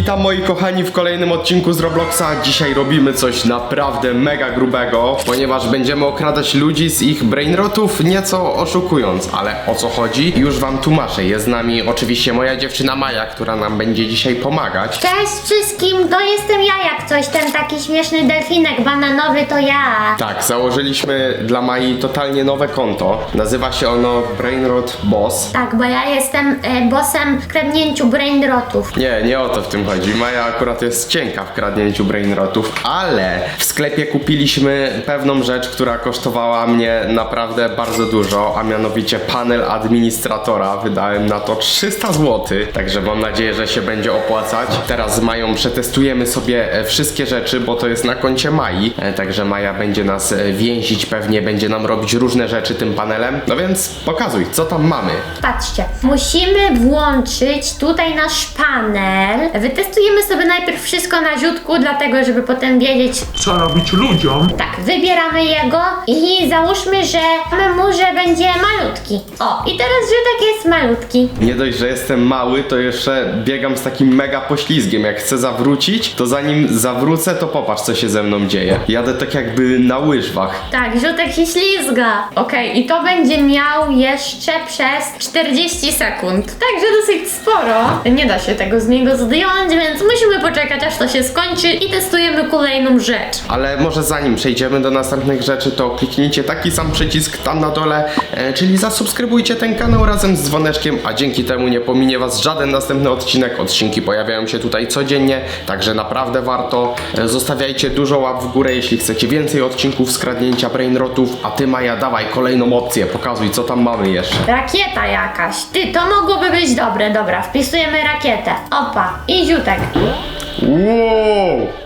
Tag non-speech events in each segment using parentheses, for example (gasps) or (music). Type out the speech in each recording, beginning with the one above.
Witam moi kochani w kolejnym odcinku z Robloxa. Dzisiaj robimy coś naprawdę mega grubego, ponieważ będziemy okradać ludzi z ich brainrotów, nieco oszukując. Ale o co chodzi? Już wam tłumaczę. Jest z nami oczywiście moja dziewczyna Maja, która nam będzie dzisiaj pomagać. Cześć wszystkim, to jestem ja jak coś, ten taki śmieszny delfinek bananowy to ja. Tak, założyliśmy dla Mai totalnie nowe konto. Nazywa się ono Brainrot Boss. Tak, bo ja jestem e, bossem w kradnięciu brainrotów. Nie, nie o to w tym chodzi. Maja akurat jest cienka w kradnięciu brainrotów, ale w sklepie kupiliśmy pewną rzecz, która kosztowała mnie naprawdę bardzo dużo, a mianowicie panel administratora. Wydałem na to 300 zł, także mam nadzieję, że się będzie opłacać. Teraz z Mają przetestujemy sobie e, wszystkie rzeczy, bo to jest na koncie Mai, e, także Maja będzie nas e, więzić, pewnie będzie nam robić różne rzeczy tym panelem. No więc pokazuj, co tam mamy. Patrzcie, musimy włączyć tutaj nasz panel. Wytestujemy sobie najpierw wszystko na ziutku, dlatego żeby potem wiedzieć, co robić ludziom. tak, wybieramy jego i załóżmy, że mamy mu, że będzie malutki. O, i teraz ziutek jest malutki. Nie dość, że jestem mały, to jeszcze biegam z takim mega poślizgiem. Jak chcę zawrócić, to zanim zawrócę, to popatrz, co się ze mną dzieje. Jadę tak jakby na łyżwach. Tak, ziutek się ślizga. Okej, i to będzie miał jeszcze przez 40 sekund. Także dosyć sporo. Nie da się tego z niego zdjąć, więc musimy poczekać, aż to się skończy i testujemy kolejną rzecz. Ale może zanim przejdziemy do następnych rzeczy, to kliknijcie taki sam przycisk tam na dole, e, czyli zasubskrybujcie ten kanał razem z dzwoneczkiem, a dzięki temu nie pominie Was żaden następny odcinek. Odcinki pojawiają się tutaj codziennie, także naprawdę warto. E, Zostawiajcie dużo łap w górę, jeśli chcecie więcej odcinków skradnięcia brainrotów, a Ty Maja dawaj kolejną opcję, pokazuj co tam mamy jeszcze. Rakieta jakaś. Ty, to mogłoby być dobre. Dobra, wpisujemy rakietę. Opa, i ziutek. Wow!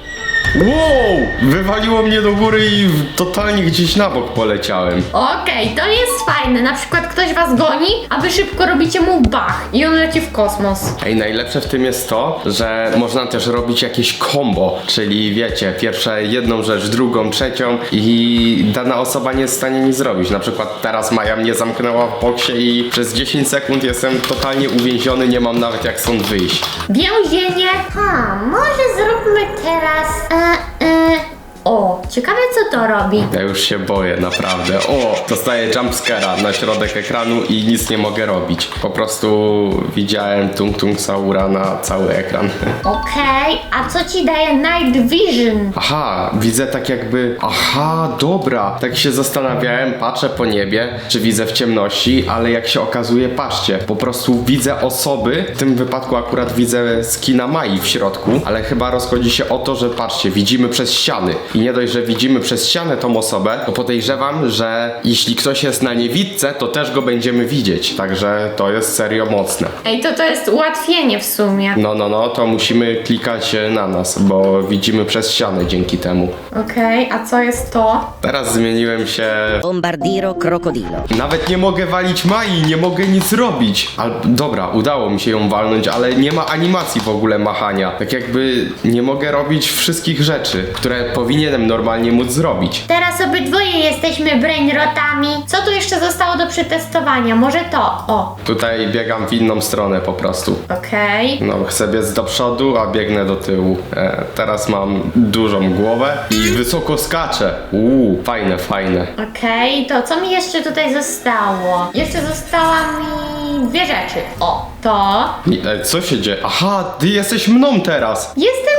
Wow! Wywaliło mnie do góry i w- totalnie gdzieś na bok poleciałem. Okej, to jest fajne. Na przykład ktoś was goni, a wy szybko robicie mu bach i on leci w kosmos. Ej, najlepsze w tym jest to, że można też robić jakieś combo, czyli wiecie, pierwsze jedną rzecz, drugą, trzecią i dana osoba nie jest w stanie nic zrobić. Na przykład teraz Maja mnie zamknęła w boksie i przez 10 sekund jestem totalnie uwięziony, nie mam nawet jak stąd wyjść. Więzienie. Ha, może zróbmy teraz. E, e. O, ciekawe co to robi. Ja już się boję, naprawdę. O, dostaję jumpscare'a na środek ekranu i nic nie mogę robić. Po prostu widziałem Tung Tung Saura na cały ekran. (laughs) Okej, a co ci daje Night Vision? Aha, widzę tak jakby. Aha, dobra. Tak się zastanawiałem, patrzę po niebie, czy widzę w ciemności, ale jak się okazuje, patrzcie, po prostu widzę osoby. W tym wypadku akurat widzę skina Mai w środku, ale chyba rozchodzi się o to, że patrzcie, widzimy przez ściany. I nie dość, że widzimy przez ścianę tą osobę, to podejrzewam, że jeśli ktoś jest na niewidce, to też go będziemy widzieć. Także to jest serio mocne. Ej, to to jest ułatwienie w sumie. No, no, no, to musimy klikać e, na nas, bo widzimy przez ścianę dzięki temu. Okej, a co jest to? Teraz zmieniłem się Bombardiro crocodilo. Nawet nie mogę walić Mai, nie mogę nic robić. Ale dobra, udało mi się ją walnąć, ale nie ma animacji w ogóle machania. Tak jakby nie mogę robić wszystkich rzeczy, które powinienem normalnie móc zrobić. Teraz obydwoje jesteśmy brainrotami. Co tu jeszcze zostało do przetestowania? Może to? O, Tutaj biegam w inną stronę po prostu. okej. No, chcę biec do przodu, a biegnę do tyłu. E, teraz mam dużą głowę i wysoko skaczę. Uuu, fajne, fajne. Okej, to co mi jeszcze tutaj zostało? Jeszcze została mi dwie rzeczy. O, to. I, e, co się dzieje? Aha, ty jesteś mną teraz. Jestem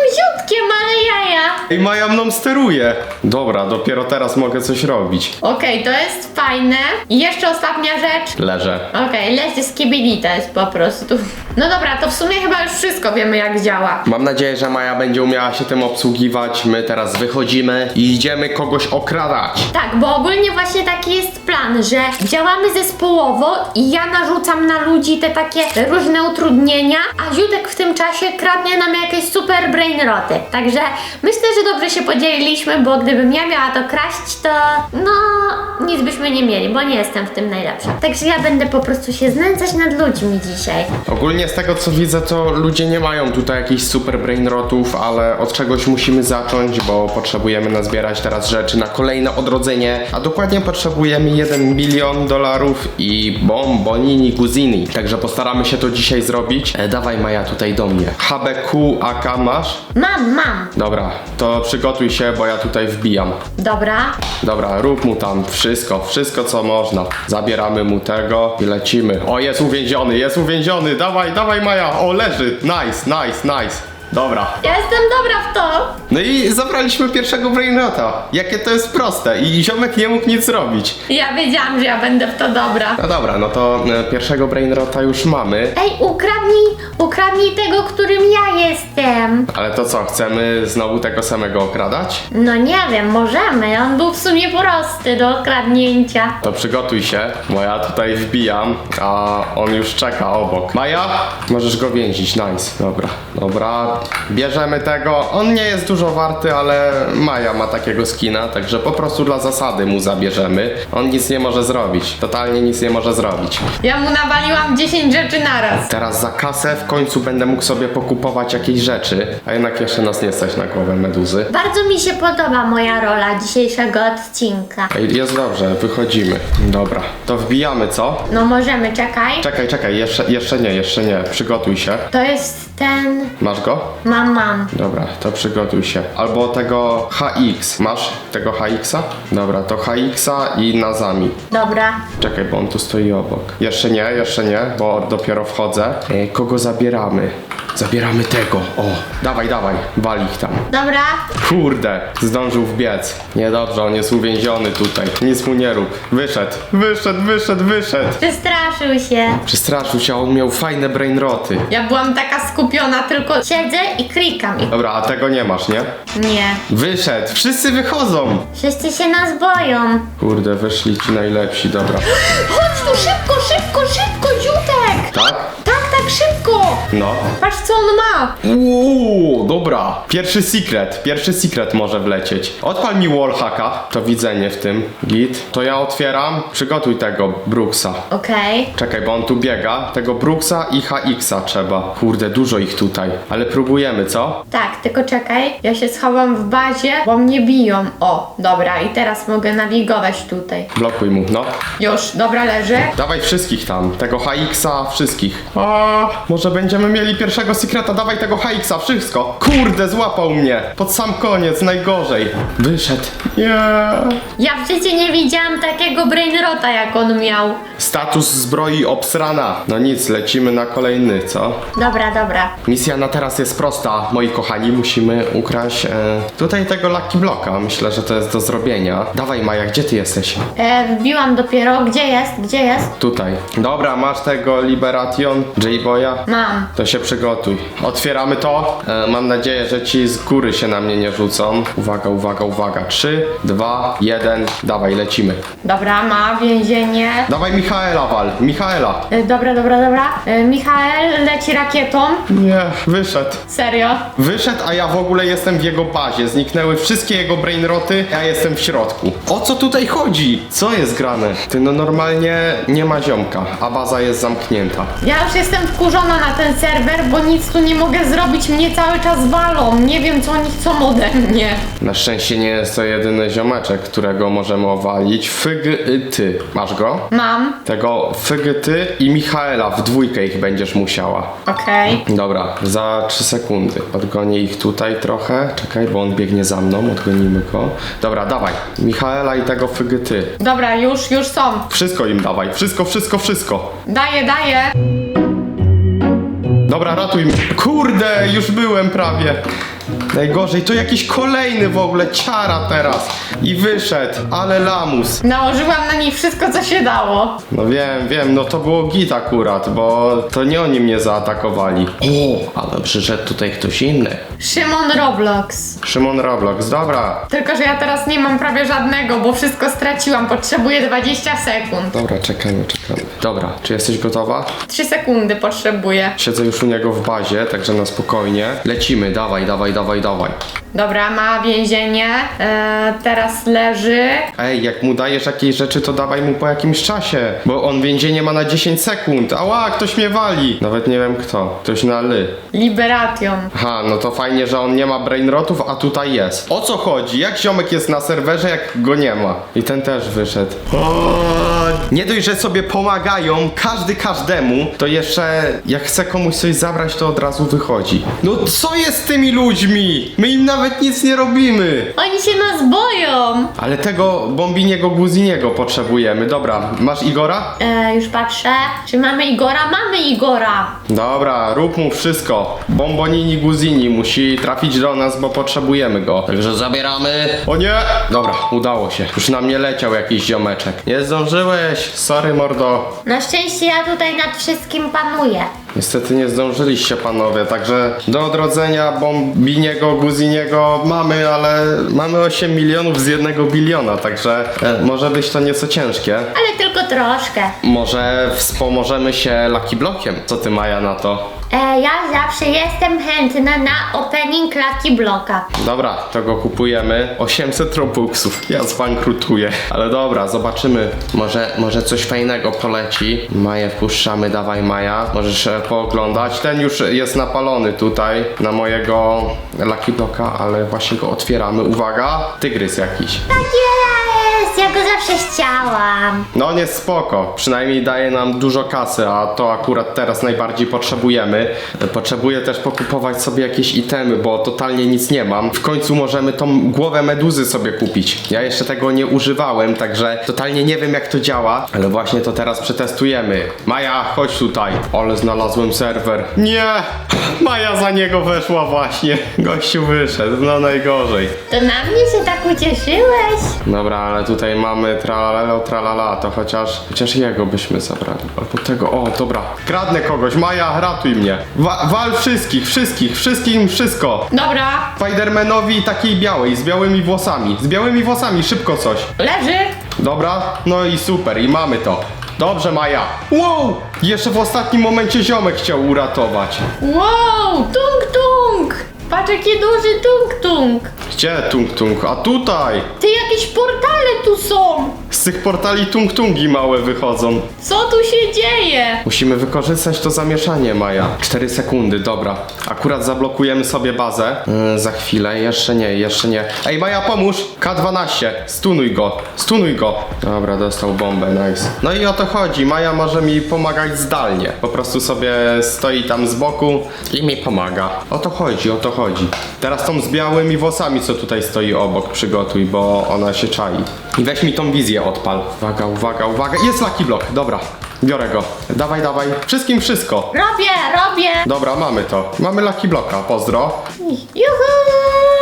ziutkiem, ale jaja. I Maja mną steruje. Dobra, dopiero teraz mogę coś robić. Okej, to jest fajne. I jeszcze ostatnia rzecz. Leżę. Okej, leży z kibidita jest po prostu. No dobra, to w sumie chyba już wszystko wiemy jak działa. Mam nadzieję, że Maja będzie umiała się tym obsługiwać. My teraz wychodzimy i idziemy kogoś okradać. Tak, bo ogólnie właśnie taki jest plan, że działamy zespołowo i ja narzucam na ludzi te takie różne utrudnienia, a Ziutek w tym czasie kradnie nam jakieś super brainroty. Także myślę, że dobrze się podzieliliśmy, bo gdybym ja miała to kraść, to no, nic byśmy nie mieli, bo nie jestem w tym najlepsza. Także ja będę po prostu się znęcać nad ludźmi dzisiaj. Ogólnie z tego co widzę, to ludzie nie mają tutaj jakichś super brainrotów, ale od czegoś musimy zacząć, bo potrzebujemy nazbierać teraz rzeczy na kolejne odrodzenie, a dokładnie potrzebujemy 1 milion dolarów i bombonini guzini. Także postaramy się to dzisiaj zrobić. E, dawaj Maja tutaj do mnie. HBQ AK masz? Mam, mam. Dobra, to przygotuj się, bo ja tutaj wbijam. Dobra. Dobra, rób mu tam wszystko, wszystko co można. Zabieramy mu tego i lecimy. O, jest uwięziony, jest uwięziony. Dawaj, dawaj Maja. O, leży. Nice, nice, nice. Dobra. Ja jestem dobra w to. No i zabraliśmy pierwszego brainrota. Jakie to jest proste i ziomek nie mógł nic zrobić. Ja wiedziałam, że ja będę w to dobra. No dobra, no to e, pierwszego brainrota już mamy. Ej, ukradnij, ukradnij tego, którym ja jestem. Ale to co, chcemy znowu tego samego okradać? No nie wiem, możemy. On był w sumie prosty do okradnięcia. To przygotuj się, bo ja tutaj wbijam, a on już czeka obok. Maja, możesz go więzić, nice, dobra, dobra. Bierzemy tego, on nie jest dużo warty, ale Maja ma takiego skina, także po prostu dla zasady mu zabierzemy. On nic nie może zrobić, totalnie nic nie może zrobić. Ja mu nawaliłam 10 rzeczy naraz. Teraz za kasę w końcu będę mógł sobie pokupować jakieś rzeczy, a jednak jeszcze nas nie stać na głowę meduzy. Bardzo mi się podoba moja rola dzisiejszego odcinka. Ej, Jest dobrze, wychodzimy. Dobra, to wbijamy, co? No możemy, czekaj. Czekaj, czekaj, jeszcze, jeszcze nie, jeszcze nie, przygotuj się. To jest ten... Masz go? Mam, mam. Dobra, to przygotuj się. Albo tego HX. Masz tego HX-a? Dobra, to HX-a i Nazami. Dobra. Czekaj, bo on tu stoi obok. Jeszcze nie, jeszcze nie, bo dopiero wchodzę. E, kogo zabieramy? Zabieramy tego. O, dawaj, dawaj, wal ich tam. Dobra. Kurde, zdążył wbiec. Niedobrze, on jest uwięziony tutaj. Nic mu nie rób. Wyszedł, wyszedł, wyszedł, wyszedł. Przestraszył się. Przestraszył się, a on miał fajne brainroty. Ja byłam taka skupiona, tylko siedzę i klikam. I... Dobra, a tego nie masz, nie? Nie. Wyszedł, wszyscy wychodzą. Wszyscy się nas boją. Kurde, wyszli ci najlepsi, dobra. (gasps) Chodź tu szybko, szybko, szybko, Ziutek! Tak? Tak, tak, szybko! No. Patrz co on ma! Uuu, dobra. Pierwszy secret, pierwszy secret może wlecieć. Odpal mi wallhacka, to widzenie w tym. Git. To ja otwieram, przygotuj tego Brooksa. Okej. Czekaj, bo on tu biega. Tego Brooksa i HX-a trzeba. Kurde, dużo ich tutaj. Ale próbujemy, co? Tak, tylko czekaj. Ja się schowam w bazie, bo mnie biją. O, dobra, i teraz mogę nawigować tutaj. Blokuj mu, no. Już, dobra, leży. Dawaj wszystkich tam. Tego HX-a, wszystkich. Może będziemy mieli pierwszego secreta. Dawaj tego HX-a, wszystko. Kurde, złapał mnie. Pod sam koniec, najgorzej. Wyszedł. Nie. Ja w życiu nie widziałam takiego brainrota, jak on miał. Status zbroi obsrana. No nic, lecimy na kolejny, co? Dobra, dobra. Misja na teraz jest prosta, moi kochani. Musimy ukraść e, tutaj tego Lucky Blocka. Myślę, że to jest do zrobienia. Dawaj Maja, gdzie ty jesteś? E, wbiłam dopiero. Gdzie jest? Gdzie jest? Tutaj. Dobra, masz tego Liberation, J-Boya. Mam. To się przygotuj. Otwieramy to. E, mam nadzieję, że ci z góry się na mnie nie rzucą. Uwaga, uwaga, uwaga. 3, 2, 1. Dawaj, lecimy. Dobra, ma więzienie. Dawaj Michaela wal. Michaela. E, dobra, dobra, dobra. E, Michael leci rakietą. Nie, wyszedł. Serio? Wyszedł, a ja w ogóle jestem w jego bazie. Zniknęły wszystkie jego brainroty, ja jestem w środku. O co tutaj chodzi? Co jest grane? Ty no normalnie nie ma ziomka, a baza jest zamknięta. Ja już jestem wkurzona na ten serwer, bo nic tu nie mogę zrobić. Mnie cały czas walą. Nie wiem, co oni chcą ode mnie. Na szczęście nie jest to jedyny ziomeczek, którego możemy owalić. Fyg y, ty. Masz go? Mam. Tego Fyg ty i Michaela w dwójkę ich będziesz musiała. Okej. Dobra, za 3 sekundy. Odgonię ich tutaj trochę. Czekaj, bo on biegnie za mną, odgonimy go. Dobra, dawaj. Michaela i tego Fyg ty. Dobra, już, już są. Wszystko im dawaj, wszystko, wszystko, wszystko. Daję, daję. Dobra, ratuj mnie. Kurde, już byłem prawie. Najgorzej, to jakiś kolejny w ogóle ciara teraz. I wyszedł, ale lamus. Nałożyłam na nich wszystko, co się dało. No wiem, wiem, no to było git akurat, bo to nie oni mnie zaatakowali. O, ale przyszedł tutaj ktoś inny. Szymon Roblox. Szymon Roblox, dobra. Tylko, że ja teraz nie mam prawie żadnego, bo wszystko straciłam. Potrzebuję 20 sekund. Dobra, czekamy, czekamy. Dobra, czy jesteś gotowa? 3 sekundy potrzebuję. Siedzę już u niego w bazie, także na spokojnie. Lecimy, dawaj, dawaj, dawaj, dawaj. Dobra, ma więzienie. E, teraz leży. Ej, jak mu dajesz jakieś rzeczy, to dawaj mu po jakimś czasie, bo on więzienie ma na 10 sekund. Ała, ktoś mnie wali. Nawet nie wiem kto. Ktoś na ly. Liberation. Aha, no to fajnie, że on nie ma brainrotów, a tutaj jest. O co chodzi? Jak ziomek jest na serwerze, jak go nie ma? I ten też wyszedł. O, nie dość, że sobie pomagają, każdy każdemu, to jeszcze jak chce komuś coś zabrać, to od razu wychodzi. No co jest z tymi ludźmi? My im nawet nic nie robimy. Oni się nas boją. Ale tego bombiniego guziniego potrzebujemy. Dobra, masz Igora? E, już patrzę. Czy mamy Igora? Mamy Igora. Dobra, rób mu wszystko. Bombonini Guzini musi trafić do nas, bo potrzebujemy go. Także zabieramy. O nie! Dobra, udało się. Już na mnie leciał jakiś ziomeczek. Nie zdążyłeś, sorry mordo. Na szczęście ja tutaj nad wszystkim panuję. Niestety nie zdążyliście panowie, także do odrodzenia bombiniego Guziniego mamy, ale mamy 8 milionów z jednego biliona, także e, może być to nieco ciężkie. Ale tylko troszkę. Może wspomożemy się Lucky Blockiem. Co ty Maja na to? E, ja zawsze jestem chętna na opening Lucky Blocka. Dobra, to go kupujemy. 800 robuxów. Ja zbankrutuję. Ale dobra, zobaczymy. Może, może coś fajnego poleci. Maję wpuszczamy, dawaj Maja. Możesz e, pooglądać. Ten już jest napalony tutaj na mojego Lucky Blocka, ale właśnie go otwieramy. Uwaga, tygrys jakiś. Tak jest! Ja go zawsze chciałam. No nie spoko, przynajmniej daje nam dużo kasy, a to akurat teraz najbardziej potrzebujemy. Potrzebuję też pokupować sobie jakieś itemy, bo totalnie nic nie mam. W końcu możemy tą głowę meduzy sobie kupić. Ja jeszcze tego nie używałem, także totalnie nie wiem jak to działa, ale właśnie to teraz przetestujemy. Maja, chodź tutaj. Ale znalazłem serwer. Nie! Maja za niego weszła właśnie. Gościu wyszedł, no najgorzej. To na mnie się tak ucieszyłeś? Dobra, ale tutaj mamy tralalelo, tralala, to chociaż, chociaż jego byśmy zabrali. Albo tego, o, dobra. Kradnę kogoś, Maja, ratuj mnie. Wa wal wszystkich, wszystkich, wszystkim wszystko. Dobra, Spidermanowi takiej białej, z białymi włosami. Z białymi włosami, szybko coś. leży. Dobra, no i super, i mamy to. Dobrze, Maja. Wow! Jeszcze w ostatnim momencie ziomek chciał uratować. Wow, tung tung. Patrz jaki duży tung tung. Gdzie tung tung? A tutaj! Ty jakieś portale tu są. Z tych portali tung tungi małe wychodzą. Co tu się dzieje? Musimy wykorzystać to zamieszanie, Maja. 4 sekundy, dobra. Akurat zablokujemy sobie bazę. Yy, za chwilę, jeszcze nie, jeszcze nie. Ej, Maja, pomóż! K12, stunuj go, stunuj go. Dobra, dostał bombę, nice. No i o to chodzi, Maja może mi pomagać zdalnie. Po prostu sobie stoi tam z boku i mi pomaga. O to chodzi, o to chodzi. Teraz tą z białymi włosami, co tutaj stoi obok, przygotuj, bo ona się czai. I weź mi tą wizję odpal. Uwaga, uwaga, uwaga. Jest Lucky Block, dobra. Biorę go. Dawaj, dawaj. Wszystkim wszystko. Robię, robię. Dobra, mamy to. Mamy Lucky Blocka, pozdro. Juhu!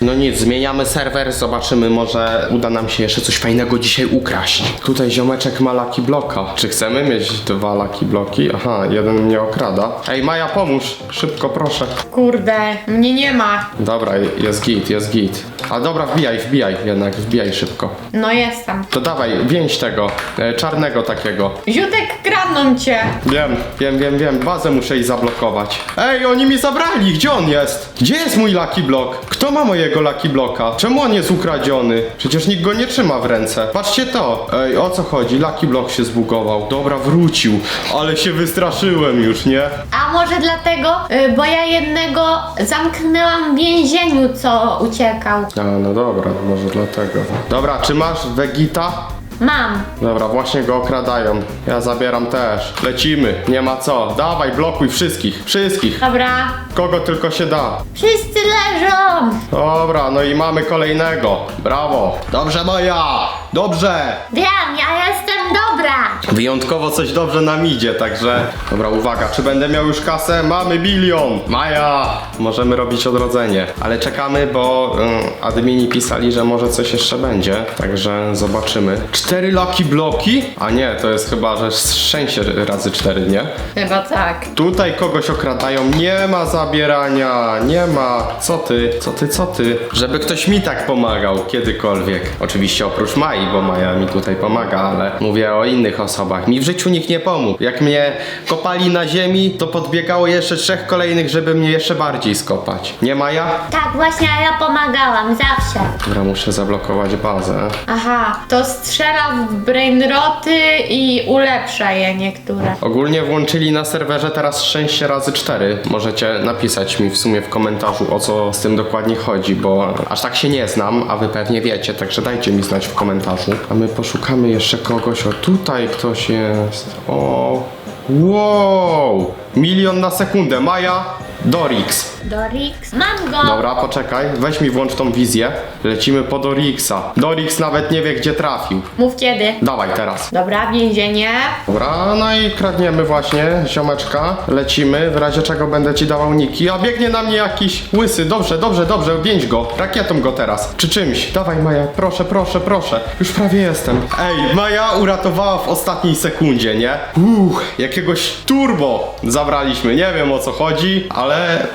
No nic, zmieniamy serwer, zobaczymy, może uda nam się jeszcze coś fajnego dzisiaj ukraść. Tutaj ziomeczek ma Lucky Blocka. Czy chcemy mieć dwa Lucky Blocki? Aha, jeden mnie okrada. Ej, Maja, pomóż. Szybko, proszę. Kurde, mnie nie ma. Dobra, jest git, jest git. A dobra, wbijaj, wbijaj jednak, wbijaj szybko. No jestem. To dawaj, więź tego, e, czarnego takiego. Ziutek kradną cię. Wiem, wiem, wiem, wiem, bazę muszę jej zablokować. Ej, oni mi zabrali, gdzie on jest? Gdzie jest mój Lucky Block? Kto ma mojego Lucky Blocka? Czemu on jest ukradziony? Przecież nikt go nie trzyma w ręce. Patrzcie to. Ej, o co chodzi? Lucky Block się zbugował. Dobra, wrócił. Ale się wystraszyłem już, nie? A może dlatego, y, bo ja jednego zamknęłam w więzieniu, co uciekał. A, no dobra, może dlatego. Dobra, czy masz Vegeta? Mam. Dobra, właśnie go okradają. Ja zabieram też. Lecimy, nie ma co. Dawaj, blokuj wszystkich, wszystkich. Dobra. Kogo tylko się da. Wszyscy leżą. Dobra, no i mamy kolejnego. Brawo. Dobrze, Maja. Dobrze. Wiem, ja jestem dobra. Wyjątkowo coś dobrze nam idzie, także... Dobra, uwaga, czy będę miał już kasę? Mamy bilion. Maja. Możemy robić odrodzenie. Ale czekamy, bo y, admini pisali, że może coś jeszcze będzie. Także zobaczymy. Cztery lucky bloki? A nie, to jest chyba, że szczęście razy cztery, nie? Chyba tak. Tutaj kogoś okradają, nie ma zabierania, nie ma. Co ty, co ty, co ty? Żeby ktoś mi tak pomagał kiedykolwiek. Oczywiście oprócz Mai, bo Maja mi tutaj pomaga, ale mówię mówię o innych osobach. Mi w życiu nikt nie pomógł. Jak mnie kopali na ziemi, to podbiegało jeszcze trzech kolejnych, żeby mnie jeszcze bardziej skopać. Nie Maja? Tak, właśnie a ja pomagałam, zawsze. Dobra, muszę zablokować bazę. Aha, to strzela w brainroty i ulepsza je niektóre. Ogólnie włączyli na serwerze teraz szczęście razy 4. Możecie napisać mi w sumie w komentarzu o co z tym dokładnie chodzi, bo aż tak się nie znam, a wy pewnie wiecie, także dajcie mi znać w komentarzu. A my poszukamy jeszcze kogoś. O tutaj ktoś jest. O. Wow! Milion na sekundę. Maja Dorix. Dorix, mam go! Dobra, poczekaj, weź mi włącz tą wizję. Lecimy po Dorixa. Dorix nawet nie wie gdzie trafił. Mów kiedy. Dawaj teraz. Dobra, więzienie. Dobra, no i kradniemy właśnie ziomeczka. Lecimy, w razie czego będę ci dawał niki. A biegnie na mnie jakiś łysy. Dobrze, dobrze, dobrze, więź go. Rakietą go teraz. Czy czymś. Dawaj Maja, proszę, proszę, proszę. Już prawie jestem. Ej, Maja uratowała w ostatniej sekundzie, nie? Uch, jakiegoś turbo zabraliśmy. Nie wiem o co chodzi, ale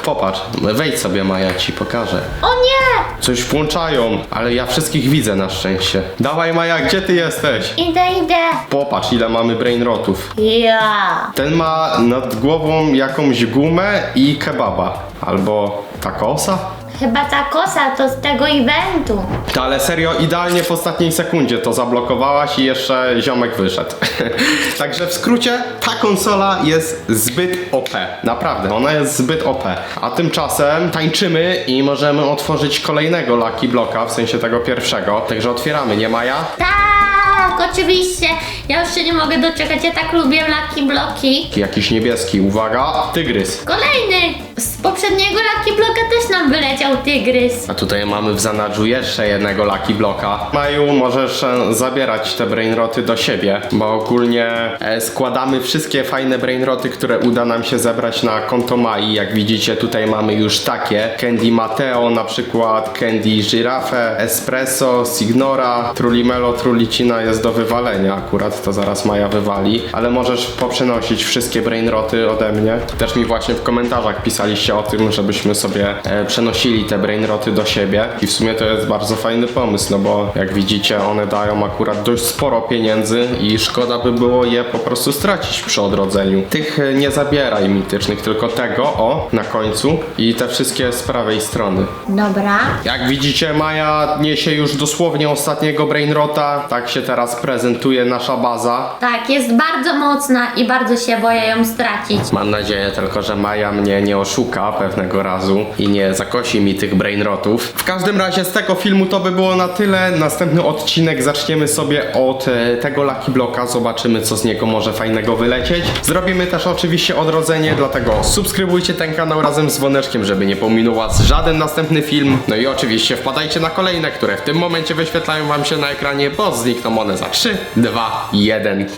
popatrz. Wejdź sobie Maja, ci pokażę. O nie! Coś włączają, ale ja wszystkich widzę na szczęście. Dawaj Maja, gdzie ty jesteś? Idę, idę. Popatrz ile mamy brainrotów. Ja. Ten ma nad głową jakąś gumę i kebaba. Albo takosa? Chyba ta kosa to z tego eventu. Ale serio, idealnie w ostatniej sekundzie to zablokowałaś i jeszcze ziomek wyszedł. (laughs) Także w skrócie, ta konsola jest zbyt OP. Naprawdę, ona jest zbyt OP. A tymczasem tańczymy i możemy otworzyć kolejnego Lucky Blocka, w sensie tego pierwszego. Także otwieramy, nie Maja? Tak, oczywiście. Ja już się nie mogę doczekać, ja tak lubię Lucky Bloki. Jakiś niebieski, uwaga, tygrys. Kolejny! Z poprzedniego Lucky Bloka też nam wyleciał tygrys. A tutaj mamy w zanadrzu jeszcze jednego Lucky Blocka. Maju, możesz e, zabierać te brainroty do siebie, bo ogólnie e, składamy wszystkie fajne brainroty, które uda nam się zebrać na konto Mai. Jak widzicie, tutaj mamy już takie. Candy Mateo na przykład, Candy Giraffe, Espresso, Signora, Trulimelo, Trulicina jest do wywalenia akurat, to zaraz Maja wywali. Ale możesz poprzenosić wszystkie brainroty ode mnie. Też mi właśnie w komentarzach pisaliście o tym, żebyśmy sobie e, przenosili te brainroty do siebie. I w sumie to jest bardzo fajny pomysł, no bo jak widzicie, one dają akurat dość sporo pieniędzy i szkoda by było je po prostu stracić przy odrodzeniu. Tych e, nie zabieraj mitycznych, tylko tego, o, na końcu i te wszystkie z prawej strony. Dobra. Jak widzicie, Maja niesie już dosłownie ostatniego brainrota. Tak się teraz prezentuje nasza baza. Tak, jest bardzo mocna i bardzo się boję ją stracić. Mam nadzieję tylko, że Maja mnie nie oszuka pewnego razu i nie zakosi mi tych brainrotów. W każdym razie z tego filmu to by było na tyle. Następny odcinek zaczniemy sobie od e, tego Lucky Blocka. Zobaczymy, co z niego może fajnego wylecieć. Zrobimy też oczywiście odrodzenie, dlatego subskrybujcie ten kanał razem z dzwoneczkiem, żeby nie pominął was żaden następny film. No i oczywiście wpadajcie na kolejne, które w tym momencie wyświetlają wam się na ekranie, bo znikną one za 3, 2, 1.